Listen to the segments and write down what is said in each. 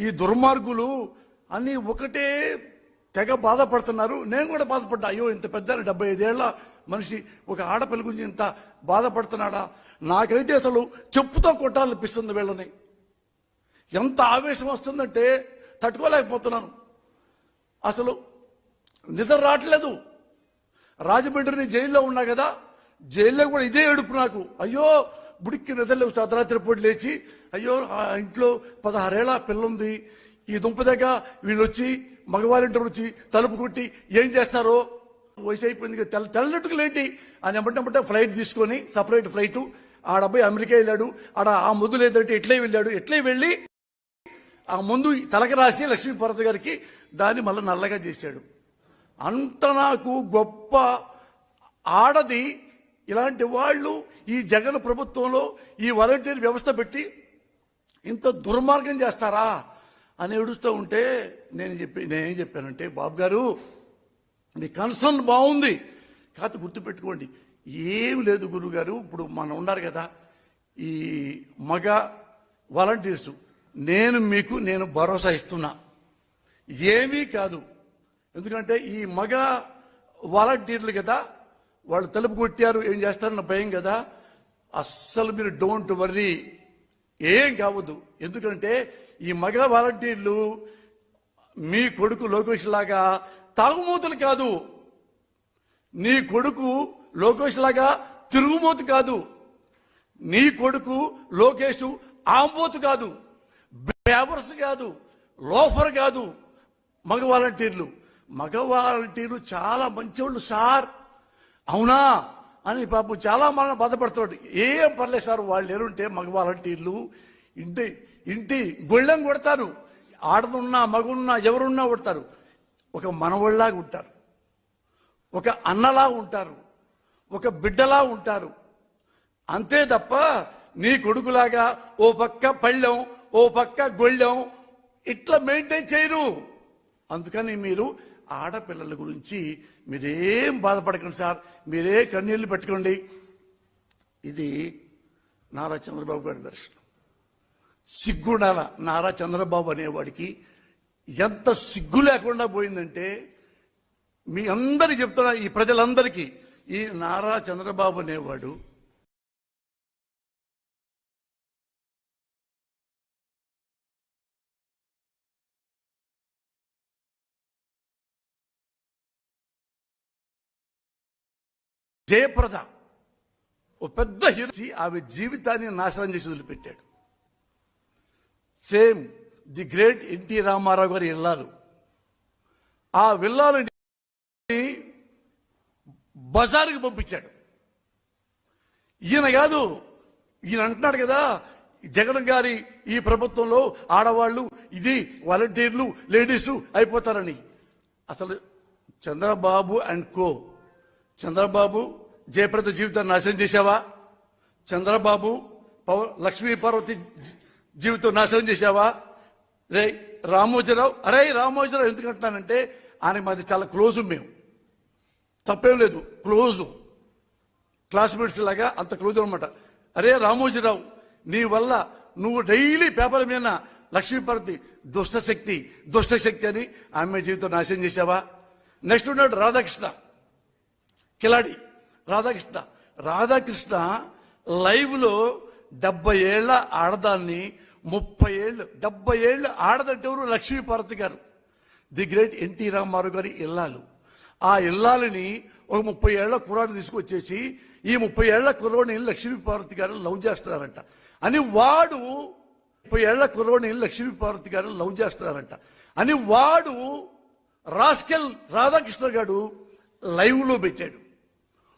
ఈ దుర్మార్గులు అన్ని ఒకటే తెగ బాధపడుతున్నారు. నేను కూడా బాధపడ్డా అయ్యో ఇంత పెద్ద డెబ్బై ఐదేళ్ళ మనిషి ఒక ఆడపిల్ల గురించి ఇంత బాధపడుతున్నాడా? నాకైతే అసలు చెప్పుతో కొట్టాలనిపిస్తుంది వీళ్ళని. ఎంత ఆవేశం వస్తుందంటే తట్టుకోలేకపోతున్నాను. అసలు నిద్ర రావట్లేదు. రాజమండ్రిని జైల్లో ఉన్నా కదా జైల్లో కూడా ఇదే ఏడుపు నాకు. అయ్యో బుడిక్కి నిద్రలేవు అర్ధరాత్రి పూట లేచి అయ్యో ఆ ఇంట్లో పదహారేళ్ళ పిల్ల ఉంది ఈ దుంప దగ్గర వీళ్ళు వచ్చి మగవారింటి వచ్చి తలుపు కొట్టి ఏం చేస్తారో? వయసు అయిపోయింది తెల్ల తెల్లటుకులేంటి అని ఎమ్మటంటే ఫ్లైట్ తీసుకొని సపరేట్ ఫ్లైట్ ఆడ అబ్బాయి అమెరికా వెళ్ళాడు. ఆడ ఆ ముద్దు లేదంటే ఎట్లే వెళ్ళాడు? ఎట్లే వెళ్ళి ఆ ముందు తలక రాసి లక్ష్మీభరత్ గారికి దాన్ని మళ్ళీ నల్లగా చేశాడు. అంత నాకు గొప్ప ఆడది ఇలాంటి వాళ్ళు ఈ జగన్ ప్రభుత్వంలో ఈ వాలంటీర్ వ్యవస్థ పెట్టి ఇంత దుర్మార్గం చేస్తారా అని ఏడుస్తూ ఉంటే నేను చెప్పి నేనేం చెప్పానంటే బాబు గారు మీ కన్సర్న్ బాగుంది. కాదు గుర్తుపెట్టుకోండి ఏం లేదు గురువు గారు ఇప్పుడు మనం ఉన్నారు కదా ఈ మగ వాలంటీర్స్. నేను మీకు నేను భరోసా ఇస్తున్నా. ఏమీ కాదు. ఎందుకంటే ఈ మగ వాలంటీర్లు కదా వాళ్ళు తలుపు కొట్టారు ఏం చేస్తారన్న భయం కదా. అస్సలు మీరు డోంట్ వర్రీ. ఏం కావద్దు. ఎందుకంటే ఈ మగ వాలంటీర్లు మీ కొడుకు లోకేష్ లాగా తాగుమూతలు కాదు. నీ కొడుకు లోకేష్ లాగా తిరుగుమూత కాదు. నీ కొడుకు లోకేష్ ఆంబోతు కాదు. బేవర్స్ కాదు. లోఫర్ కాదు. మగ వాలంటీర్లు. మగ వాలంటీర్లు చాలా మంచివాళ్ళు సార్. అవునా? అని పాపం చాలా మన బాధపడుతున్నాడు. ఏం పర్లేదు సార్ వాళ్ళు ఎరుంటే మగ వాలంటీర్లు ఇంటి ఇంటి గొళ్ళెం కొడతారు. ఆడదున్నా మగున్నా ఎవరున్నా కొడతారు. ఒక మనవళ్ళలాగా ఉంటారు. ఒక అన్నలా ఉంటారు. ఒక బిడ్డలా ఉంటారు. అంతే తప్ప నీ కొడుకులాగా ఓ పక్క పళ్ళెం ఓ పక్క గొళ్ళెం ఇట్లా మెయింటైన్ చేయరు. అందుకని మీరు ఆడపిల్లల గురించి మీరేం బాధపడకండి సార్. మీరే కన్నీళ్ళు పెట్టుకోండి. ఇది నారా చంద్రబాబు గారి దర్శనం. సిగ్గుండాల నారా చంద్రబాబు అనేవాడికి ఎంత సిగ్గు లేకుండా పోయిందంటే మీ అందరికి చెప్తున్నా ఈ ప్రజలందరికీ ఈ నారా చంద్రబాబు అనేవాడు జయప్రద. ఓ పెద్ద హీరో ఆమె జీవితాన్ని నాశనం చేసి వదిలిపెట్టాడు. Same the great N T Ramarao గారి ఇల్లాలు ఆ విల్లాలని బజారుకి పంపించాడు. ఈయన కాదు ఈయన అంటున్నాడు కదా జగన్ గారి ఈ ప్రభుత్వంలో ఆడవాళ్ళు ఇది వాలంటీర్లు లేడీస్ అయిపోతారని. అసలు చంద్రబాబు అండ్ కో. చంద్రబాబు జయప్రద జీవితాన్ని నాశనం చేశావా? చంద్రబాబు పవ- లక్ష్మీ పార్వతి జీవితం నాశనం చేశావా? రే రామోజీరావు అరే రామోజీరావు ఎందుకు అంటున్నానంటే ఆయన మాది చాలా క్లోజ్ మేము. తప్పేం లేదు క్లోజు. క్లాస్మేట్స్ లాగా అంత క్లోజ్ అనమాట అరే రామోజీరావు నీ వల్ల నువ్వు డైలీ పేపర్ మీద లక్ష్మీపార్వతి దుష్టశక్తి దుష్టశక్తి అని ఆమె జీవితం నాశనం చేశావా? నెక్స్ట్ ఉన్నాడు రాధాకృష్ణ కిలాడి. రాధాకృష్ణ. రాధాకృష్ణ లైవ్లో డెబ్బై ఏళ్ళ ఆడదాన్ని ముప్పై ఏళ్ళు డెబ్బై ఏళ్ళు ఆడదంటే ఎవరు? లక్ష్మీపార్వతి గారు. ది గ్రేట్ ఎన్టీ రామారావు గారి ఇల్లాలు. ఆ ఇల్లాలని ఒక ముప్పై ఏళ్ళ కుర్రాడిని తీసుకొచ్చేసి ఈ ముప్పై ఏళ్ళ కుర్రోడిని లక్ష్మీపార్వతి గారు లవ్ చేస్తున్నారంట. అని వాడు ముప్పై ఏళ్ళ కుర్రోడిని లక్ష్మీపార్వతి గారు లవ్ చేస్తున్నారంట. అని వాడు రాస్కెల్ రాధాకృష్ణ గారు లైవ్లో పెట్టాడు.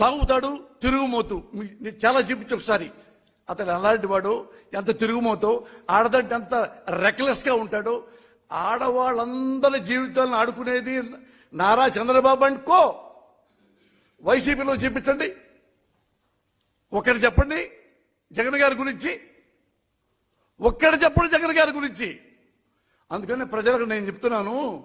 తాగుతాడు తిరుగుమోతు. నేను చాలా చూపించు ఒకసారి. అతను ఎలాంటి వాడు ఎంత తిరుగుమోతో ఆడదంటే ఎంత రెక్లెస్గా ఉంటాడో. ఆడవాళ్ళందరి జీవితాలను ఆడుకునేది నారా చంద్రబాబు అనుకో. వైసీపీలో చూపించండి. ఒక్కటి చెప్పండి జగన్ గారి గురించి. ఒక్కటి చెప్పండి జగన్ గారి గురించి. అందుకని ప్రజలకు నేను చెప్తున్నాను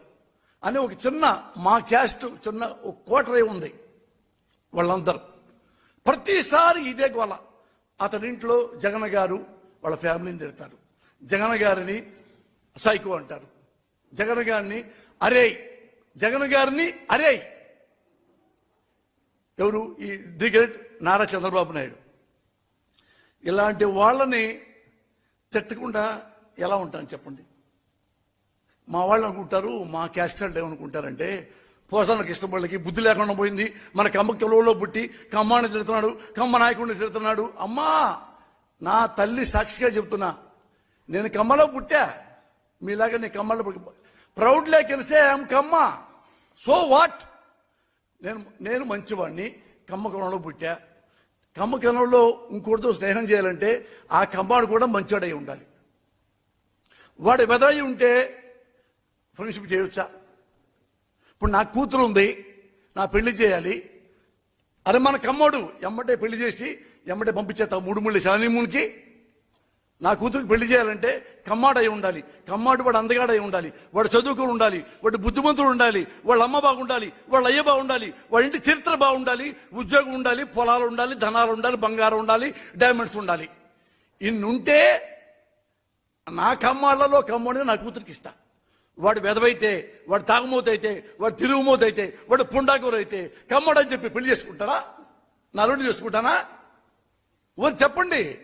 అని ఒక చిన్న మా క్యాస్ట్ చిన్న ఒక కోటరే ఉంది వాళ్ళందరూ. ప్రతిసారి ఇదే గోల. అతని ఇంట్లో జగన్ గారు వాళ్ళ ఫ్యామిలీని తిడతారు. జగన్ గారిని సైకో అంటారు. జగన్ గారిని అరే జగన్ గారిని అరే. ఎవరు? ఈ ది గ్రేట్ నారా చంద్రబాబు నాయుడు. ఇలాంటి వాళ్ళని తిట్టకుండా ఎలా ఉంటాను చెప్పండి? మా వాళ్ళు అనుకుంటారు మా క్యాస్ట్ అంటే ఏమనుకుంటారంటే ఇష్టం వాళ్ళకి బుద్ధి లేకుండా పోయింది. మన కమ్మ కిలోలో పుట్టి కమ్మాని తిడుతున్నాడు కమ్మ నాయకుడిని తిడుతున్నాడు. అమ్మా నా తల్లి సాక్షిగా చెప్తున్నా నేను కమ్మలో పుట్టా. మీలాగా నేను కమ్మలో ప్రౌడ్లే కలిసే ఐఎమ్ కమ్మ. So what? నేను నేను మంచివాడిని కమ్మకంలో పుట్టా. కమ్మకంలో ఇంకోటితో స్నేహం చేయాలంటే ఆ కమ్మాడు కూడా మంచివాడై ఉండాలి. వాడు వెదరై ఉంటే ఫ్రెండ్షిప్ చేయొచ్చా? ఇప్పుడు నా కూతురు ఉంది నా పెళ్ళి చేయాలి. అరే మన కమ్మోడు ఎమ్మటే పెళ్ళి చేసి ఎమ్మటే పంపించేస్తా మూడు మూడు శానిమూన్కి నా కూతురికి పెళ్ళి చేయాలంటే కమ్మాడై ఉండాలి. కమ్మాడు వాడు అందగాడై ఉండాలి. వాడు చదువుకుని ఉండాలి. వాడు బుద్ధిమంతుడు ఉండాలి. వాళ్ళ అమ్మ బాగుండాలి. వాళ్ళ అయ్య బాగుండాలి. వాళ్ళ ఇంటి చరిత్ర బాగుండాలి. ఉద్యోగం ఉండాలి పొలాలు ఉండాలి ధనాలు ఉండాలి బంగారం ఉండాలి డైమండ్స్ ఉండాలి. ఇన్నుంటే నా కమ్మాళ్ళలో కమ్మోడిని నా కూతురికి ఇస్తా. వాడు వెదవైతే వాడు తాగుమోతైతే వాడు తిరుగుమోతైతే వాడు పుండాకూర అయితే కమ్మడని చెప్పి పెళ్ళి చేసుకుంటారా? నలుడు చేసుకుంటానా? ఊరు చెప్పండి.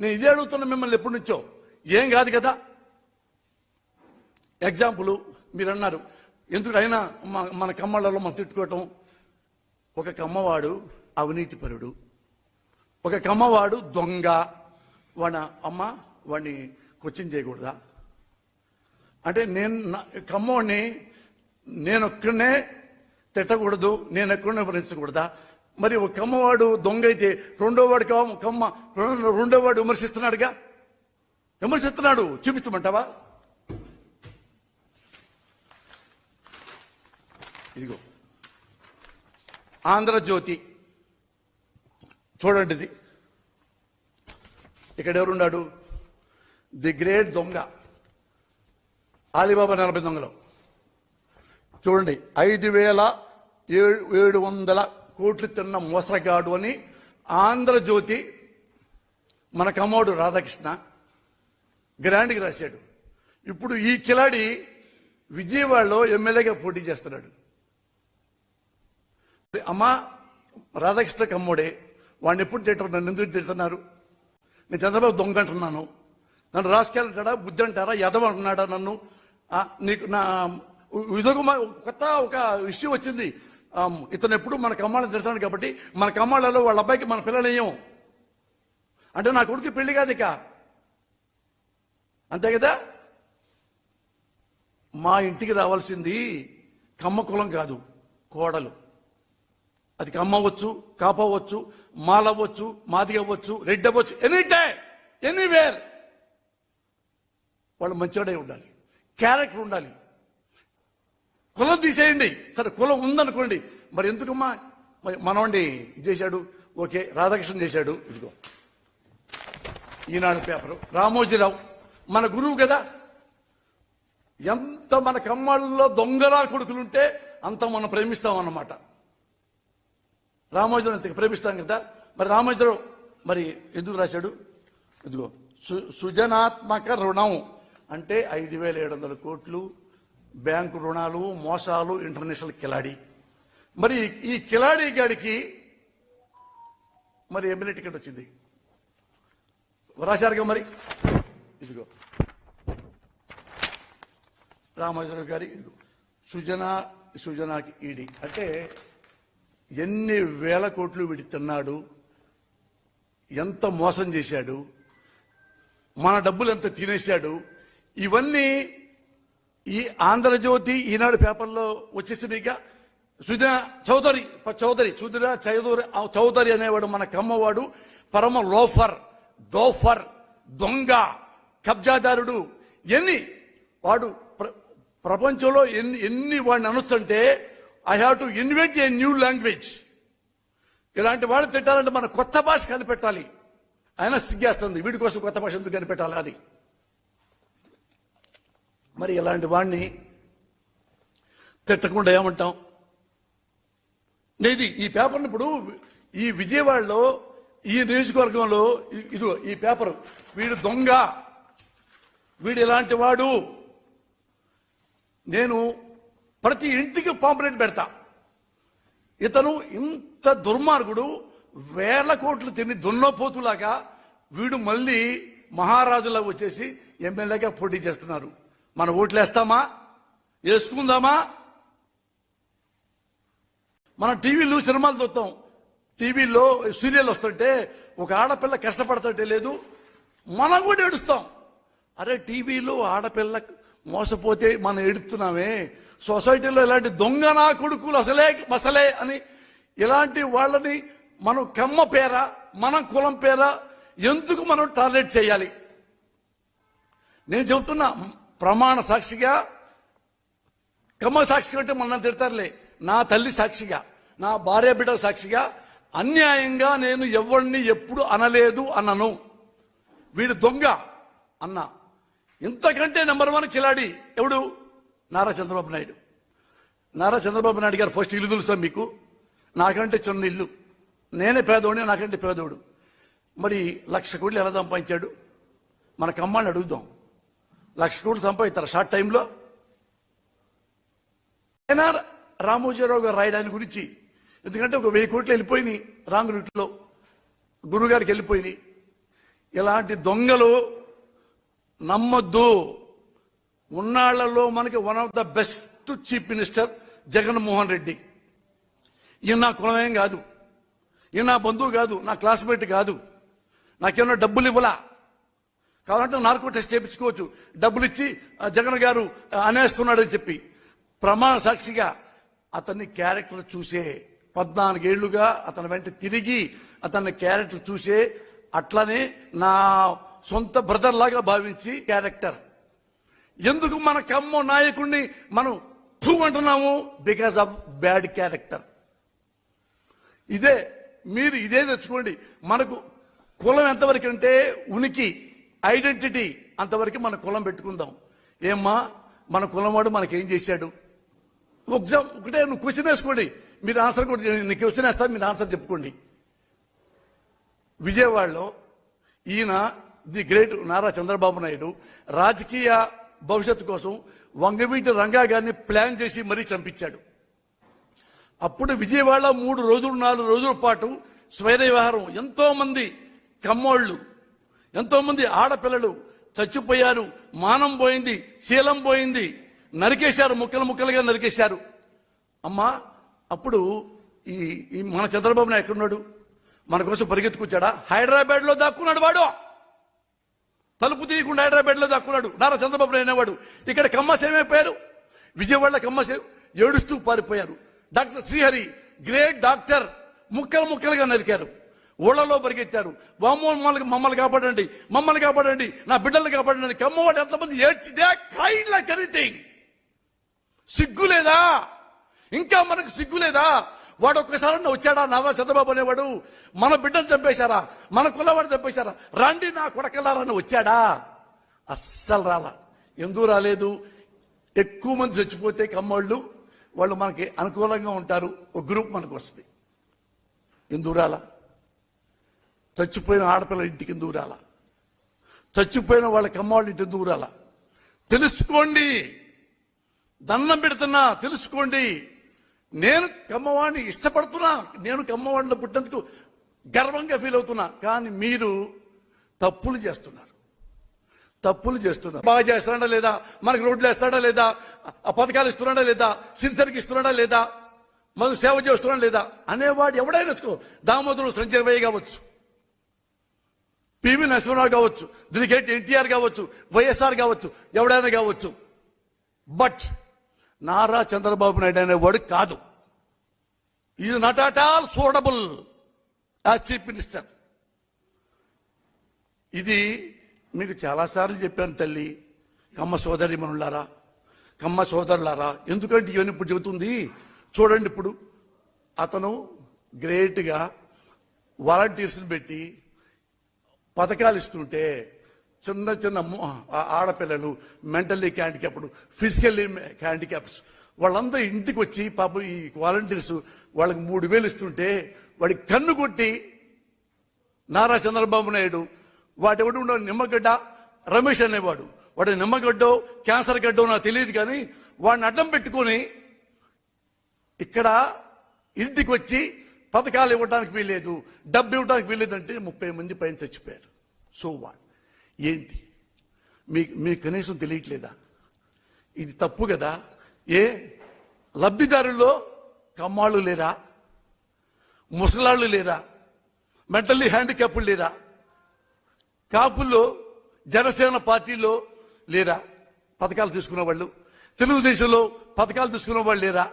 నేను ఇదే అడుగుతున్నా మిమ్మల్ని ఎప్పటి నుంచో. ఏం కాదు కదా? ఎగ్జాంపుల్ మీరు అన్నారు ఎందుకైనా మన కమ్మళ్ళలో మనం తిట్టుకోవటం. ఒక కమ్మవాడు అవినీతిపరుడు. ఒక కమ్మవాడు దొంగ. వాడి అమ్మ వాడిని క్వశ్చన్ చేయకూడదా? అంటే నేను నా- నేను ఒక్కడనే తిట్టకూడదు నేను ఎక్కడనే విమర్శించకూడదా మరి ఒక కమ్మవాడు దొంగ అయితే రెండో వాడు కమ్మ కమ్మ రెండో- రెండో వాడు విమర్శిస్తున్నాడుగా? విమర్శిస్తున్నాడు. చూపించమంటావా? ఇదిగో. ఆంధ్రజ్యోతి. చూడండి ఇది ఇక్కడ ఎవరున్నాడు? ది గ్రేట్ దొంగ. ఆలిబాబా నలభై దొంగలు చూడండి ఐదు వేల ఏడు ఏడు వందల కోట్లు తిన్న మోసగాడు అని ఆంధ్రజ్యోతి మన కమ్మోడు రాధాకృష్ణ గ్రాండ్కి రాశాడు. ఇప్పుడు ఈ కిలాడి విజయవాడలో ఎమ్మెల్యేగా పోటీ చేస్తున్నాడు. అమ్మా రాధాకృష్ణ కమ్మోడే వాడిని ఎప్పుడు తింటారు నన్ను ఎందుకు తిడుతున్నారు? నేను చంద్రబాబు దొంగ అంటున్నాను. నన్ను రాసుకెళ్తాడా బుద్ధి అంటారా యదవ అంటున్నాడా నన్ను? నీకు నా ఇదొక కొత్త ఒక విషయం వచ్చింది. ఇతను ఎప్పుడు మన కమ్మాళ్ళని తిడతాడు కాబట్టి మన కమ్మాళ్ళలో వాళ్ళ అబ్బాయికి మన పిల్లలేయం అంటే నా కొడుకు పెళ్ళి కాదు ఇక. అంతే కదా? మా ఇంటికి రావాల్సింది కమ్మ కులం కాదు కోడలు. అది కమ్మ అవ్వచ్చు కాపవచ్చు మాలవ్వచ్చు మాది అవ్వచ్చు రెడ్డి అవ్వచ్చు ఎనీ డే ఎనీవేర్. వాళ్ళు మంచివాడే ఉండాలి. క్యారెక్టర్ ఉండాలి. కులం తీసేయండి. సరే కులం ఉందనుకోండి. మరి ఎందుకమ్మా? మరి ఇది చేశాడు. ఓకే రాధాకృష్ణ చేశాడు. ఇదిగో. ఈనాడు పేపరు. రామోజీరావు. మన గురువు కదా. ఎంత మన కమ్మళ్ళలో దొంగలా కొడుకులుంటే అంత మనం ప్రేమిస్తాం అన్నమాట రామోజీరావు అంత ప్రేమిస్తాం కదా. మరి రామోజీరావు మరి ఎందుకు రాశాడు? ఇదిగో సు- సృజనాత్మక రుణం. అంటే ఐదు వేల ఏడు వందల కోట్లు బ్యాంకు రుణాలు మోసాలు ఇంటర్నేషనల్ కిలాడి. మరి ఈ కిలాడి గాడికి మరి ఎమ్మెల్యే టికెట్ వచ్చింది. రాశారుగా మరి? ఇదిగో. రామాజరావు గారి ఇదిగో. సుజన సుజనాకి ఈడి. అంటే ఎన్ని వేల కోట్లు వీడి తిన్నాడు ఎంత మోసం చేశాడు మన డబ్బులు ఎంత తినేశాడు ఇవన్నీ ఈ ఆంధ్రజ్యోతి ఈనాడు పేపర్లో వచ్చేసినాయిగా సుధా చౌదరి చౌదరి సుజన చౌదరి చౌదరి అనేవాడు మన కమ్మవాడు పరమ లోఫర్ డోఫర్ దొంగ కబ్జాదారుడు ఎన్ని వాడు ప్ర- ప్రపంచంలో ఎన్ని ఎన్ని వాడిని అనొచ్చంటే I have to invent a new language ఇలాంటి వాడు తిట్టాలంటే మన కొత్త భాష కనిపెట్టాలి. ఆయన సిగ్గేస్తుంది. వీడి కోసం కొత్త భాష ఎందుకు కనిపెట్టాలి అది? మరి ఇలాంటి వాడిని తిట్టకుండా ఏమంటాం? నేది ఈ పేపర్ని ఇప్పుడు ఈ విజయవాడలో ఈ నియోజకవర్గంలో ఇది ఈ పేపర్ వీడు దొంగ వీడు ఇలాంటి వాడు. నేను ప్రతి ఇంటికి పాంప్లెట్ పెడతా. ఇతను ఇంత దుర్మార్గుడు వేల కోట్లు తిని దున్నపోతులాగా వీడు మళ్ళీ మహారాజులా వచ్చేసి ఎమ్మెల్యేగా పోటీ చేస్తున్నారు. మన ఓట్లేస్తామా? వేసుకుందామా? మనం టీవీలు సినిమాలు చూస్తాం. టీవీలో సీరియల్ వస్తుంటే ఒక ఆడపిల్ల కష్టపడుతుంటే లేదు మనం కూడా ఏడుస్తాం. అరే టీవీలో ఆడపిల్ల మోసపోతే మనం ఏడుస్తున్నామే. సొసైటీలో ఇలాంటి దొంగ నా కొడుకులు అసలే మసలే అని ఇలాంటి వాళ్ళని మనం కమ్మ పేర మన కులం పేర ఎందుకు మనం టార్గెట్ చేయాలి? నేను చెబుతున్నా ప్రమాణ సాక్షిగా కమ్మ సాక్షి అంటే మన తిడతారులే. నా తల్లి సాక్షిగా నా భార్య బిడ్డ సాక్షిగా అన్యాయంగా నేను ఎవరిని ఎప్పుడు అనలేదు అన్నను వీడు దొంగ అన్న. ఇంతకంటే నెంబర్ వన్ కిలాడి ఎవడు? నారా చంద్రబాబు నాయుడు. నారా చంద్రబాబు నాయుడు గారు ఫస్ట్ ఇల్లు తెలుసా మీకు? నాకంటే చిన్న ఇల్లు. నేనే పేదోడిని నాకంటే పేదోడు. మరి లక్ష కోట్లు ఎలా సంపాదించాడు? మన కమ్మాన్ని అడుగుదాం. లక్ష కోట్లు సంపాదిస్తారు షార్ట్ టైంలో. అయినా రామోజీరావు గారు రాయడాని గురించి. ఎందుకంటే ఒక వెయ్యి కోట్లు వెళ్ళిపోయినాయి రాంగ్ రూట్లో. గురుగారికి వెళ్ళిపోయినాయి. ఇలాంటి దొంగలు నమ్మొద్దు. ఉన్నాళ్ళలో మనకి one of the best chief minister Jaganmohan Reddy. ఈయన నా కులమేం కాదు. ఈయన నా బంధువు కాదు నా క్లాస్మేట్ కాదు. నాకేమన్నా డబ్బులు ఇవ్వలా? కావాలంటే నార్కో టెస్ట్ చేయించుకోవచ్చు. డబ్బులు ఇచ్చి జగన్ గారు అనేస్తున్నాడని చెప్పి. ప్రమాణ సాక్షిగా అతన్ని క్యారెక్టర్ చూసే పద్నాలుగేళ్ళుగా అతని వెంట తిరిగి అతన్ని క్యారెక్టర్ చూసే అట్లనే నా సొంత బ్రదర్ లాగా భావించి క్యారెక్టర్. ఎందుకు మన కమ్మ నాయకుడిని మనం టూ అంటున్నాము? Because of bad character. ఇదే మీరు ఇదే తెచ్చుకోండి. మనకు కులం ఎంతవరకు అంటే ఉనికి. ఐడెంటిటీ అంతవరకు మన కులం పెట్టుకుందాం. ఏమ్మా మన కులం వాడు మనకేం చేశాడు? ఎగ్జామ్ ఒకటే నువ్వు క్వశ్చన్ వేసుకోండి. మీరు ఆన్సర్ కూడా నేను క్వశ్చన్ వేస్తా మీరు ఆన్సర్ చెప్పుకోండి. విజయవాడలో ఈయన ది గ్రేట్ నారా చంద్రబాబు నాయుడు రాజకీయ భవిష్యత్తు కోసం వంగవీటి రంగా గారిని ప్లాన్ చేసి మరీ చంపించాడు. అప్పుడు విజయవాడ మూడు రోజులు నాలుగు రోజుల పాటు స్వైర వ్యవహారం. ఎంతో మంది కమ్మోళ్ళు ఎంతో మంది ఆడపిల్లలు చచ్చిపోయారు మానం పోయింది శీలం పోయింది నరికేశారు ముక్కలు ముక్కలుగా నరికేశారు. అమ్మా అప్పుడు ఈ ఈ మన చంద్రబాబు నాయుడు ఎక్కడున్నాడు? మన కోసం పరిగెత్తుకొచ్చాడా? హైదరాబాద్లో దాక్కున్నాడు వాడు. తలుపు తీయకుండా హైదరాబాద్లో దాక్కున్నాడు. నారా చంద్రబాబు నాయుడు అనేవాడు. ఇక్కడ కమ్మస్ ఏమైపోయారు? విజయవాడ కమ్మసేవ ఏడుస్తూ పారిపోయారు. డాక్టర్ శ్రీహరి గ్రేట్ డాక్టర్ ముక్కలు ముక్కలుగా నరికారు. ఊళ్ళలో పరిగెత్తారు. వామ్మో మమ్మల్ని మమ్మల్ని కాపాడండి. మమ్మల్ని కాపాడండి. నా బిడ్డల్ని కాపాడండి. కమ్మవాడు ఎంతమంది ఏడ్చిదే? కైండ్ లైక్ ఎనీథింగ్ సిగ్గు లేదా? ఇంకా మనకు సిగ్గు లేదా? వాడు ఒక్కసారి వచ్చాడా? నారా చంద్రబాబు అనేవాడు. మన బిడ్డను చంపేశారా? మన కులవాడు చంపేశారా? రండి నా కొడకలారని వచ్చాడా? అస్సలు రాలా. ఎందుకు రాలేదు? ఎక్కువ మంది చచ్చిపోతే కమ్మోళ్ళు వాళ్ళు మనకి అనుకూలంగా ఉంటారు. ఒక గ్రూప్ మనకు వస్తుంది. ఎందుకు రాలా? చచ్చిపోయిన ఆడపిల్ల ఇంటికి ఎందుకు రాలా చచ్చిపోయిన వాళ్ళ కమ్మవాళ్ళ ఇంటి ఎందుకు రాలా తెలుసుకోండి. దండం పెడుతున్నా తెలుసుకోండి. నేను కమ్మవాడిని ఇష్టపడుతున్నా నేను కమ్మవాడిలో పుట్టినందుకు గర్వంగా ఫీల్ అవుతున్నా. కానీ మీరు తప్పులు చేస్తున్నారు. తప్పులు చేస్తున్నారు. బాగా చేస్తున్నాడా లేదా? మనకి రోడ్లు వేస్తాడా లేదా? ఆ పథకాలు ఇస్తున్నాడా లేదా? సిరిసరికి ఇస్తున్నాడా లేదా? మనకు సేవ చేస్తున్నాడా లేదా? అనేవాడు ఎవడైనా దామోదరుడు సంజయ్ కావచ్చు. పివి నరసింహరావు కావచ్చు దీనికి ఎన్టీఆర్ కావచ్చు వైఎస్ఆర్ కావచ్చు ఎవడైనా కావచ్చు. బట్ నారా చంద్రబాబు నాయుడు అనేవాడు కాదు. Is not at all suitable ఆ చీఫ్ మినిస్టర్ ఇది మీకు చాలాసార్లు చెప్పాను తల్లి. కమ్మ సోదరి మనులారా కమ్మ సోదరులారా ఎందుకంటే ఇవన్నీ ఇప్పుడు చెబుతుంది. చూడండి ఇప్పుడు అతను గ్రేట్గా వాలంటీర్స్ని పెట్టి పథకాలు ఇస్తుంటే చిన్న చిన్న ఆడపిల్లలు మెంటల్లీ హ్యాండిక్యాప్డ్ ఫిజికల్లీ హ్యాండిక్యాప్డ్స్ వాళ్ళందరూ ఇంటికి వచ్చి పాపం ఈ వాలంటీర్స్ వాళ్ళకి మూడు వేలు ఇస్తుంటే వాడికి కన్ను కొట్టి నారా చంద్రబాబు నాయుడు వాడెవడు ఉండో నిమ్మగడ్డ రమేష్ అనేవాడు. వాడి నిమ్మగడ్డో క్యాన్సర్ గడ్డో నాకు తెలియదు కానీ వాడిని అడ్డం పెట్టుకొని ఇక్కడ ఇంటికి వచ్చి పథకాలు ఇవ్వడానికి వీల్లేదు డబ్బు ఇవ్వడానికి వీల్లేదంటే ముప్పై మంది పైన చచ్చిపోయారు. సో వాట్ ఏంటి? మీకు మీకు కనీసం తెలియట్లేదా? ఇది తప్పు కదా? ఏ? లబ్ధిదారుల్లో కమ్మాళ్ళు లేరా? ముసలాళ్ళు లేరా? మెంటల్లీ హ్యాండిక్యాప్లు లేరా? కాపుల్లో జనసేన పార్టీలో లేరా? పథకాలు తీసుకున్న వాళ్ళు. తెలుగుదేశంలో పథకాలు తీసుకున్న వాళ్ళు లేరా?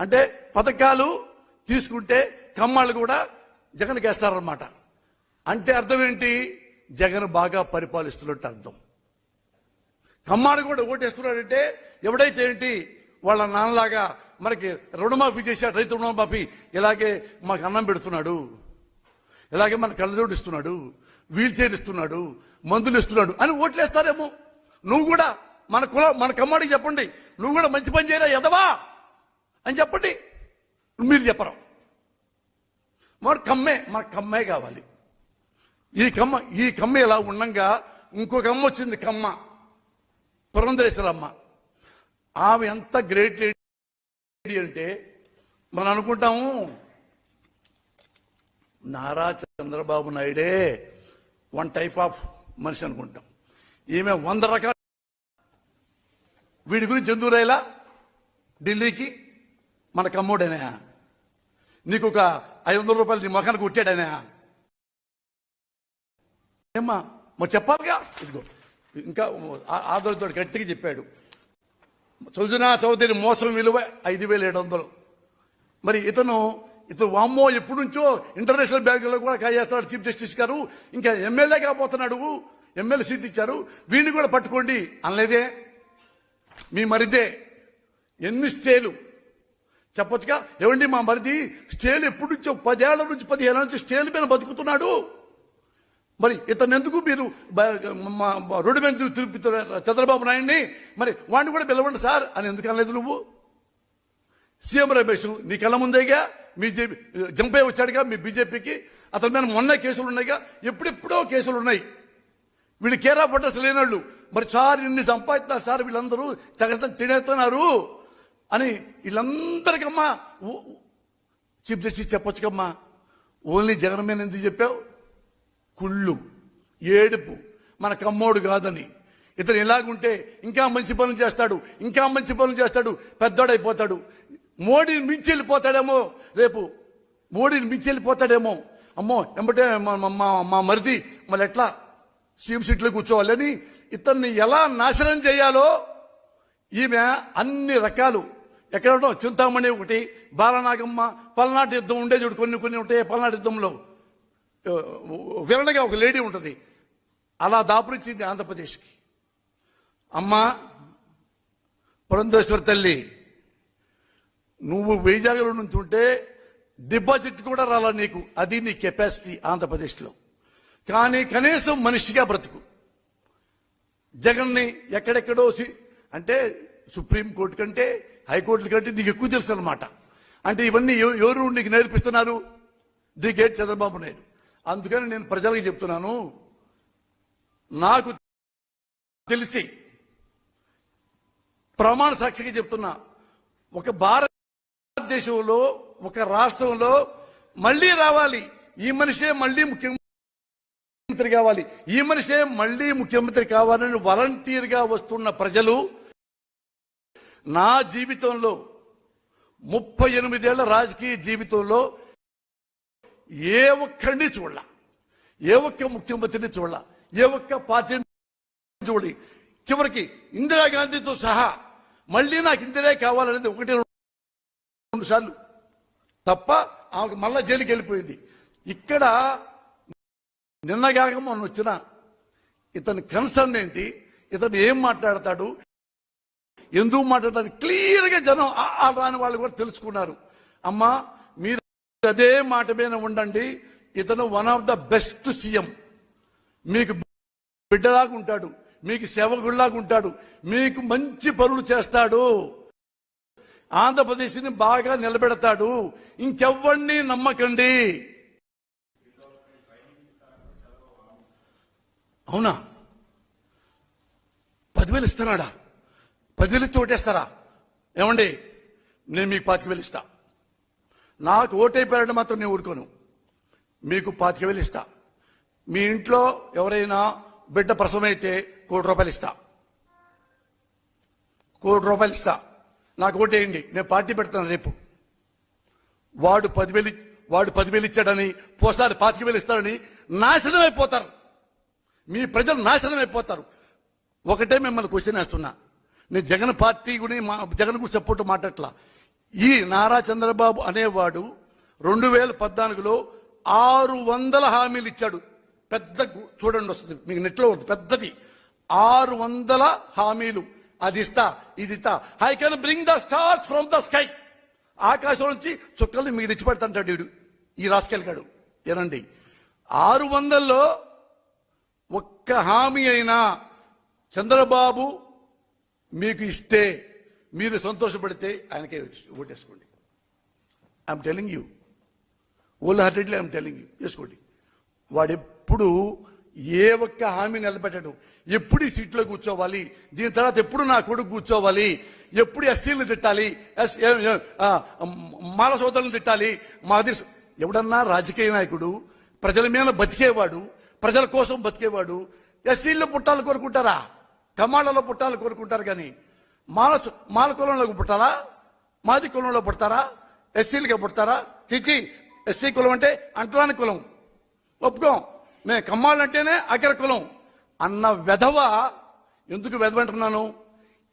అంటే పథకాలు తీసుకుంటే కమ్మాళ్ళు కూడా జగన్ వేస్తారనమాట అంటే అర్థం ఏంటి? జగన్ బాగా పరిపాలిస్తున్నట్టు అర్థం. కమ్మాడు కూడా ఓటేస్తున్నాడంటే ఎవడైతే ఏంటి? వాళ్ళ నాన్నలాగా మనకి రుణమాఫీ చేశాడు రైతు రుణమాఫీ ఇలాగే మాకు అన్నం పెడుతున్నాడు. ఇలాగే మన కళ్ళజోడు ఇస్తున్నాడు. వీల్ చైర్ ఇస్తున్నాడు. మందులు ఇస్తున్నాడు. అని ఓట్లేస్తారేమో. నువ్వు కూడా మన కుల మన కమ్మాడికి చెప్పండి. నువ్వు కూడా మంచి పని చేయరా ఎదవా అని చెప్పండి. మీరు చెప్పరు? మరి కమ్మే మాకు కమ్మే కావాలి. ఈ కమ్మ ఈ కమ్మ ఇలా ఉండంగా ఇంకొక అమ్మ వచ్చింది కమ్మ. పురంధరేశ్వరమ్మ. ఆమె ఎంత గ్రేట్ లేడీ అంటే మనం అనుకుంటాము నారా చంద్రబాబు నాయుడే వన్ టైప్ ఆఫ్ మనిషి అనుకుంటాం. ఈమె వంద రకాల వీడి గురించి ఎందుకు ఢిల్లీకి. మన కమ్మోడేనా? నీకు ఒక ఐదు వందల రూపాయలు నీ మొఖానికి కొట్టాడనా? ఏమ్మా మరి చెప్పాలిగా? ఇదిగో ఇంకా ఆదరితో గట్టిగా చెప్పాడు. సుజనా చౌదరి మోసం విలువ ఐదు వేల ఏడు వందలు. మరి ఇతను ఇతను వామ్మో ఎప్పటి నుంచో ఇంటర్నేషనల్ బ్యాంకులో కూడా కాజేస్తాడు చీఫ్ జస్టిస్ గారు. ఇంకా ఎమ్మెల్యే కాబోతున్నాడు. ఎమ్మెల్యే సీట్ ఇచ్చారు. వీడిని కూడా పట్టుకోండి అనలేదే? మీ మరిదే. ఎన్ని స్టేలు? చెప్పొచ్చుగా? ఏమండి మా మరిది స్టేలు ఎప్పటి నుంచో పదేళ్ళ నుంచి పదిహేను నుంచి స్టేల్ మీద బతుకుతున్నాడు. మరి ఇతను ఎందుకు మీరు మా- రోడ్డు మీద తిరుగు- చంద్రబాబు నాయుడిని? మరి వాడిని కూడా పిలవండి సార్ అని ఎందుకు అనలేదు నువ్వు? సీఎం రమేష్ నీ కళ్ళ ముందేగా బీజేపీ జంపై వచ్చాడుగా మీ బీజేపీకి. అతని మీద మొన్న కేసులు ఉన్నాయిగా. ఎప్పుడెప్పుడో కేసులు ఉన్నాయి. వీళ్ళు కేరా ఫోటోస్ లేనోళ్ళు. మరి సార్ ఇన్ని సంపాదిస్తున్నారు సార్ వీళ్ళందరూ తగ తినేస్తున్నారు. అని వీళ్ళందరికమ్మా చీప్ చీఫ్ జస్టిస్ చెప్పొచ్చుకమ్మా. ఓన్లీ జగన్ మీద ఎందుకు చెప్పావు? కుళ్ళు ఏడుపు. మన కమ్మోడు కాదని. ఇతను ఇలాగుంటే ఇంకా మంచి పనులు చేస్తాడు ఇంకా మంచి పనులు చేస్తాడు పెద్దోడైపోతాడు. మోడీని మించి వెళ్ళిపోతాడేమో రేపు మోడీని మించి వెళ్ళిపోతాడేమో అమ్మో ఎంబటే మా- మా- మా మరిది మళ్ళీ ఎట్లా? సీఎం సీట్లో కూర్చోవాలని ఇతన్ని ఎలా నాశనం చేయాలో ఈమె అన్ని రకాలు ఎక్కడ ఉండవు చింతామణి ఒకటి బాలనాగమ్మ పల్నాటి యుద్ధం ఉండే చూడు కొన్ని కొన్ని ఉంటాయి పల్నాటి యుద్ధంలో. విరణగా ఒక లేడీ ఉంటుంది. అలా దాపురించింది ఆంధ్రప్రదేశ్కి. అమ్మ పురంధేశ్వర తల్లి నువ్వు వైజాగ్లో నుంచి ఉంటే డిపాజిట్ కూడా రాలా నీకు. అది నీ కెపాసిటీ ఆంధ్రప్రదేశ్లో. కానీ కనీసం మనిషిగా బ్రతుకు. జగన్ని ఎక్కడెక్కడో అంటే సుప్రీం కోర్టు కంటే హైకోర్టు కంటే నీకు ఎక్కువ తెలుసు అనమాట అంటే ఇవన్నీ ఎవ- ఎవరు నీకు నేర్పిస్తున్నారు? The great Chandrababu Naidu. అందుకని నేను ప్రజలకు చెప్తున్నాను నాకు తెలిసి ప్రమాణ సాక్షిగా చెప్తున్నా ఒక భారతదేశంలో ఒక రాష్ట్రంలో మళ్ళీ రావాలి. ఈ మనిషే మళ్ళీ ముఖ్యమంత్రి కావాలి. ఈ మనిషే మళ్ళీ ముఖ్యమంత్రి కావాలని వాలంటీర్గా వస్తున్న ప్రజలు నా జీవితంలో ముప్పై ఎనిమిదేళ్ళ రాజకీయ జీవితంలో ఏ ఒక్కడిని చూడాల. ఏ ఒక్క ముఖ్యమంత్రిని చూడాల. ఏ ఒక్క పార్టీని చూడి చివరికి ఇందిరాగాంధీతో సహా మళ్ళీ నాకు ఇందిరే కావాలనేది ఒకటి రెండు సార్లు. తప్ప ఆమెకు మళ్ళా జైలుకి వెళ్ళిపోయింది. ఇక్కడ నిన్నగాక మొన్న వచ్చిన ఇతని కన్సర్న్ ఏంటి? ఇతను ఏం మాట్లాడతాడు? ఎందుకు మాట్లాడతాడు క్లియర్గా జనం ఆ రాని వాళ్ళు కూడా తెలుసుకున్నారు. అమ్మా మీరు అదే మాట మీద ఉండండి. ఇతను one of the best CM మీకు బిడ్డలాగా ఉంటాడు. మీకు సేవకుడిలాగా ఉంటాడు. మీకు మంచి పనులు చేస్తాడు. ఆంధ్రప్రదేశ్ని బాగా నిలబెడతాడు. ఇంకెవ్వడిని నమ్మకండి. అవునా? పదివేలు ఇస్తున్నాడా? పదివేలు ఇచ్చి ఓటేస్తారా ఏమండి? నేను మీకు పాతిక వేలు ఇస్తా. నాకు ఓటైపోయాడు మాత్రం నేను ఊరుకోను. మీకు పాతిక వేలు ఇస్తా. మీ ఇంట్లో ఎవరైనా బిడ్డ ప్రసవమైతే కోటి రూపాయలు ఇస్తా. కోటి రూపాయలు ఇస్తా. నాకు ఓటేయండి నేను పార్టీ పెడతాను రేపు. వాడు పదివేలు వాడు పదివేలు ఇచ్చాడని పోసారి పాతిక వేలు ఇస్తాడని నాశనం అయిపోతారు మీ ప్రజలు నాశనం అయిపోతారు ఒకటే మిమ్మల్ని క్వశ్చన్ వేస్తున్నా. నేను జగన్ పార్టీ గురి మా జగన్కు సపోర్ట్ మాట్లాడలా ఈ నారా చంద్రబాబు అనేవాడు రెండు వేల పద్నాలుగులో ఆరు వందల హామీలు ఇచ్చాడు. పెద్ద చూడండి వస్తుంది. మీకు నెట్లో ఉంటుంది. పెద్దది. ఆరు వందల హామీలు. అది ఇస్తా ఇది ఇస్తా. I can bring the stars from the sky ఆకాశం నుంచి చుక్కల్ని మీకు తెచ్చిపెడతాంటాడు వీడు. ఈ రాసుకెళ్ళగాడు ఏనండి ఆరు వందల్లో ఒక్క హామీ అయినా చంద్రబాబు మీకు ఇస్తే మీరు సంతోషపడితే ఆయనకే ఓటేసుకోండి. I'm telling you wholeheartedly I'm telling you వేసుకోండి. వాడెప్పుడు ఏ ఒక్క హామీ నిలబెట్టాడు. ఎప్పుడు ఈ సీట్లో కూర్చోవాలి దీని తర్వాత ఎప్పుడు నా కొడుకు కూర్చోవాలి ఎప్పుడు ఎస్సీలను తిట్టాలి ఎస్ మాల సోదరులను తిట్టాలి మాది ఎవడన్నా రాజకీయ నాయకుడు ప్రజల మీద బతికేవాడు ప్రజల కోసం బతికేవాడు ఎస్సీల్లో పుట్టాలని కోరుకుంటారా? కమాళ్ళలో పుట్టాలని కోరుకుంటారు కానీ మాల మాల కులంలోకి పుట్టాలా? మాది కులంలో పుడతారా? ఎస్సీలుగా పుడతారా? చిచి ఎస్సీ కులం అంటే అంటరాని కులం. ఒప్పుకోం. మేము కమ్మాలంటేనే అగ్ర కులం. అన్న వెధవ ఎందుకు వెధవంటున్నాను?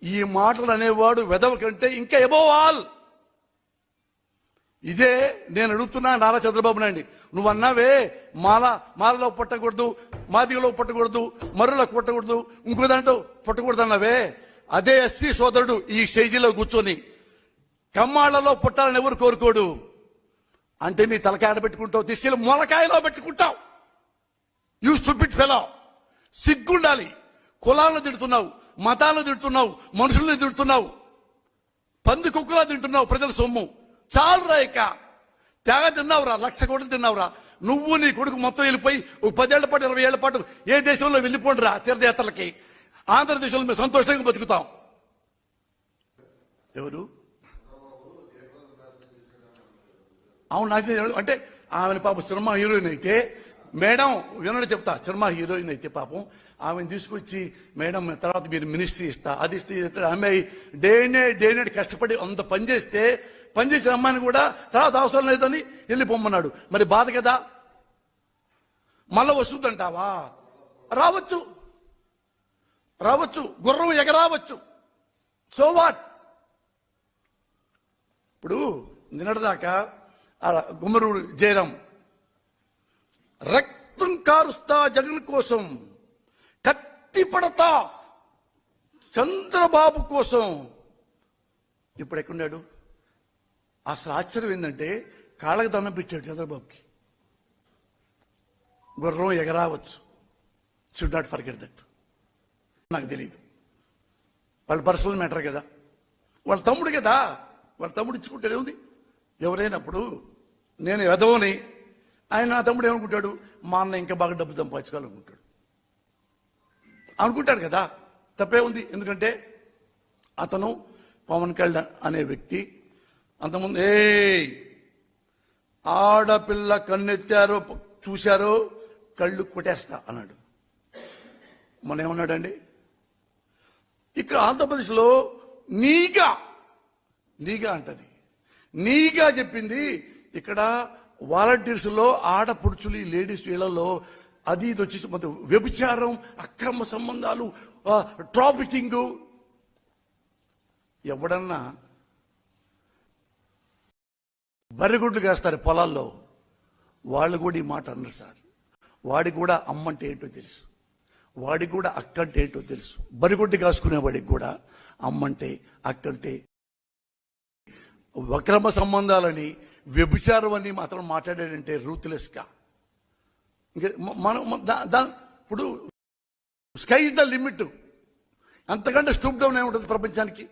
ఈ మాటలు అనేవాడు వెధవ కంటే ఇంకా ఎబోవాల్ ఆల్ ఇదే నేను అడుగుతున్నా నారా చంద్రబాబు నాయుడు నువ్వు అన్నావే మాల మాలలో పుట్టకూడదు మాదిగలో పుట్టకూడదు మరులో పుట్టకూడదు ఇంకో దాంట్లో పుట్టకూడదు అన్నావే అదే ఎస్సీ సోదరుడు ఈ స్టేజీలో కూర్చొని కమ్మాళ్ళలో పుట్టాలని ఎవరు కోరుకోడు? అంటే నీ తలకాయ పెట్టుకుంటావు తీసుకెళ్ళి మొలకాయలో పెట్టుకుంటావు. యూ స్టూపిడ్ ఫెలో సిగ్గుండాలి. కులాలను తిడుతున్నావు మతాలను తిడుతున్నావు మనుషుల్ని తిడుతున్నావు. పంది కుక్కలా తింటున్నావు ప్రజల సొమ్ము. చాలు ఇక. తెగ తిన్నావురా లక్ష కోట్లు తిన్నావురా. నువ్వు నీ కొడుకు మొత్తం వెళ్ళిపోయి ఒక పదేళ్ళ పాటు ఇరవై ఏళ్ళ పాటు ఏ దేశంలో వెళ్ళిపోండిరా తీర్థయాత్రలకి? ఆంధ్రదేశంలో మేము సంతోషంగా బతుకుతాం. ఎవరు? అవును నాశనం అంటే ఆమె పాపం సినిమా హీరోయిన్ అయితే మేడం వినడం చెప్తా సినిమా హీరోయిన్ అయితే పాపం ఆమెను తీసుకొచ్చి మేడం తర్వాత మీరు మినిస్ట్రీ ఇస్తా అది ఇస్తే ఆమె డే నైట్ డే నైట్ కష్టపడి అంత పని పనిచేసిన అమ్మాయిని కూడా తర్వాత అవసరం లేదని వెళ్ళి పొమ్మన్నాడు. మరి బాధ కదా? మళ్ళా వస్తుందంటావా? రావచ్చు. రావచ్చు. గుర్రం ఎగరావచ్చు. సో వాట్ ఇప్పుడు నిన్నటిదాకా ఆ గుమ్మరుడు జయరాం రక్తం కారుస్తా జగన్ కోసం కత్తి పడతా చంద్రబాబు కోసం. ఇప్పుడు ఎక్కడున్నాడు? అసలు ఆశ్చర్యం ఏంటంటే కాళ్ళకి దండం పెట్టాడు చంద్రబాబుకి. గుర్రం ఎగరావచ్చు. షుడ్ నాట్ ఫర్గెట్ దట్ నాకు తెలియదు వాళ్ళ పర్సనల్ మ్యాటర్ కదా. వాళ్ళ తమ్ముడు కదా. వాళ్ళ తమ్ముడు ఇచ్చుకుంటాడు ఏముంది? ఎవరైనప్పుడు నేను ఎదవని ఆయన నా తమ్ముడు ఏమనుకుంటాడు? మా అన్న ఇంకా బాగా డబ్బు సంపాదించుకోవాలనుకుంటాడు. అనుకుంటాడు కదా. తప్పే ఉంది. ఎందుకంటే అతను పవన్ కళ్యాణ్ అనే వ్యక్తి అంతకుముందు ఏ ఆడపిల్ల కన్నెత్తారో చూశారో కళ్ళు కొట్టేస్తా అన్నాడు. మొన్న ఏమన్నాడండి? ఇక్కడ ఆంధ్రప్రదేశ్లో నీగా నీగా అంటది. నీగా చెప్పింది ఇక్కడ వాలంటీర్స్లో ఆడపడుచులు ఈ లేడీస్ వీళ్ళలో అది ఇది వచ్చేసి మొత్తం వ్యభిచారం అక్రమ సంబంధాలు ట్రాఫికింగ్ ఎవడన్నా బరిగుడ్లు కాస్తారు పొలాల్లో. వాళ్ళు కూడా ఈ మాట అన్నారు సార్. వాడికి కూడా అమ్మంటే ఏంటో తెలుసు. వాడికి కూడా అక్కంటే ఏంటో తెలుసు. బరిగుడ్డు కాసుకునే వాడికి కూడా అమ్మంటే అక్కంటే వక్రమ సంబంధాలని వ్యభిచారం అని మాత్రం మాట్లాడాడంటే రూత్లెస్గా ఇంకా మనం దా- ఇప్పుడు స్కై ఇస్ ద లిమిట్ అంతకంటే స్టూప్ డౌన్ ఏముంటుంది ప్రపంచానికి?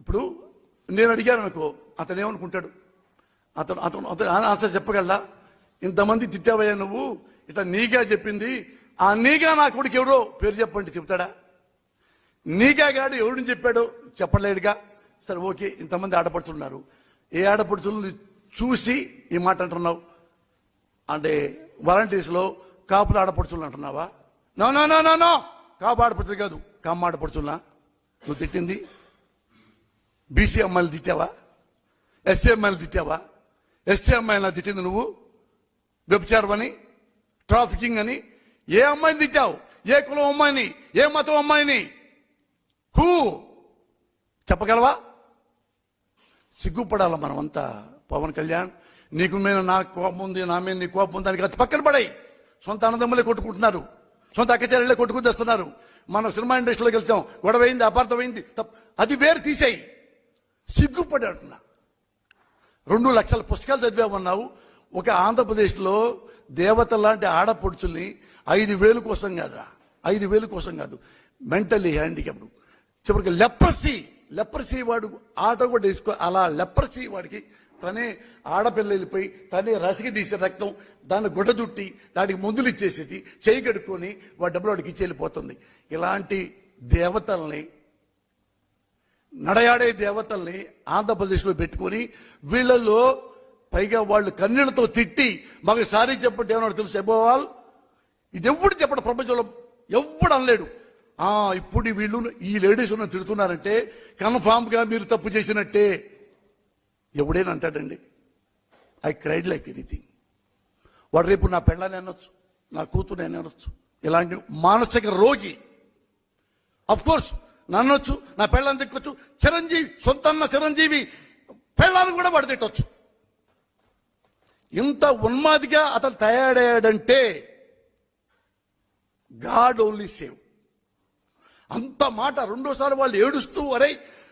ఇప్పుడు నేను అడిగాను అనుకో అతను ఏమనుకుంటాడు? అతను అతను అతను ఆన్సర్ చెప్పగలరా? ఇంతమంది తిట్టావయ్యా నువ్వు? ఇట్లా నీగా చెప్పింది. ఆ నీగా నా కొడుకు ఎవరో? పేరు చెప్పండి చెప్తాడా? నీగా గాడు ఎవరిని చెప్పాడో చెప్పలేడుగా. సరే ఓకే ఇంతమంది ఆడపడుతున్నారు ఏ ఆడపడుతులను చూసి ఈ మాట అంటున్నావు? అంటే వాలంటీర్స్లో కాపులు ఆడపడుచులు అంటున్నావా? No no no no no! కాపు ఆడపడుచులు కాదు కమ్మ ఆడపడుతున్నా నువ్వు తిట్టింది? బీసీ అమ్మాయిలు తిట్టావా? ఎస్సీ అమ్మాయిలు తిట్టావా? ఎస్సీ అమ్మాయిలు తిట్టింది నువ్వు? వ్యభిచారం అని ట్రాఫికింగ్ అని ఏ అమ్మాయిని తిట్టావు? ఏ కులం అమ్మాయిని? ఏ మతం అమ్మాయిని? హూ? చెప్పగలవా? సిగ్గుపడాల మనమంతా పవన్ కళ్యాణ్? నీకు మీద నా కోపం ఉంది నా మీద నీ కోపం ఉంది దానికి అది పక్కన పడాయి. సొంత అన్నదమ్ములే కొట్టుకుంటున్నారు. సొంత అక్కచెల్లెళ్ళే కొట్టుకుని తెస్తున్నారు మనం సినిమా ఇండస్ట్రీలోకి వెళ్తాం అయింది అపార్థమైంది తప్ప అది వేరు తీసేయి. సిగ్గుపడి అంటున్నా రెండు లక్షల పుస్తకాలు చదివామన్నావు. ఒక ఆంధ్రప్రదేశ్లో దేవత లాంటి ఆడపడుచుల్ని ఐదు వేలు కోసం కాదురా. ఐదు వేలు కోసం కాదు. Mentally handicapped. చివరికి లెప్రసీ లెప్రసీ వాడు ఆట కూడా వేసుకో అలా లెప్రసీ వాడికి తనే ఆడపిల్ల వెళ్ళిపోయి తనే రసికి తీసే రక్తం దాన్ని గుడ్డ చుట్టి దానికి మందులు ఇచ్చేసేది చేయి కడుక్కొని వాడి డబ్బులు వాడికి ఇచ్చి వెళ్ళిపోతుంది. ఇలాంటి దేవతల్ని నడయాడే దేవతల్ని ఆంధ్రప్రదేశ్లో పెట్టుకొని వీళ్ళల్లో పైగా వాళ్ళు కన్నీళ్ళతో తిట్టి మాకు సారీ చెప్పండి ఏమన్నా తెలుసు ఎబోవాల్ ఇది ఎవడు చెప్పడు ప్రపంచంలో ఎవడు అనలేడు. ఆ ఇప్పుడు వీళ్ళు ఈ లేడీస్ ఉన్న తిడుతున్నారంటే కన్ఫామ్గా మీరు తప్పు చేసినట్టే. ఎవడైనా అంటాడండి ఐ క్రైడ్ లైక్ ఎనీథింగ్ వాడు రేపు నా పెళ్ళని అనొచ్చు నా కూతురు అని అనొచ్చు. ఇలాంటి మానసిక రోగి. అఫ్ కోర్స్ నన్నొచ్చు నా పెళ్ళని తిట్టొచ్చు చిరంజీవి సొంతన్న చిరంజీవి పెళ్ళాన్ని కూడా వాడు తిట్టొచ్చు. ఇంత ఉన్మాదిగా అతను తయారయ్యాడంటే గాడ్ ఓన్లీ సేవ్. అంత మాట రెండోసారి వాళ్ళు ఏడుస్తూ అరే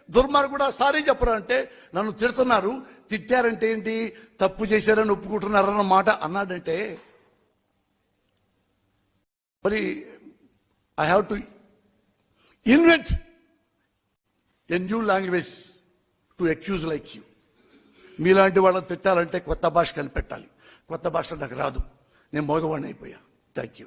దుర్మార్గు కూడా సారీ చెప్పరు అంటే నన్ను తిడుతున్నారు. తిట్టారంటే ఏంటి? తప్పు చేశారని ఒప్పుకుంటున్నారన్న మాట అన్నాడంటే మరి I have to invent a new language to accuse like you మీలాంటి వాళ్ళని తిట్టాలంటే కొత్త భాష కనిపెట్టాలి. కొత్త భాష నాకు రాదు. నేను మగవాడిని అయిపోయా. Thank you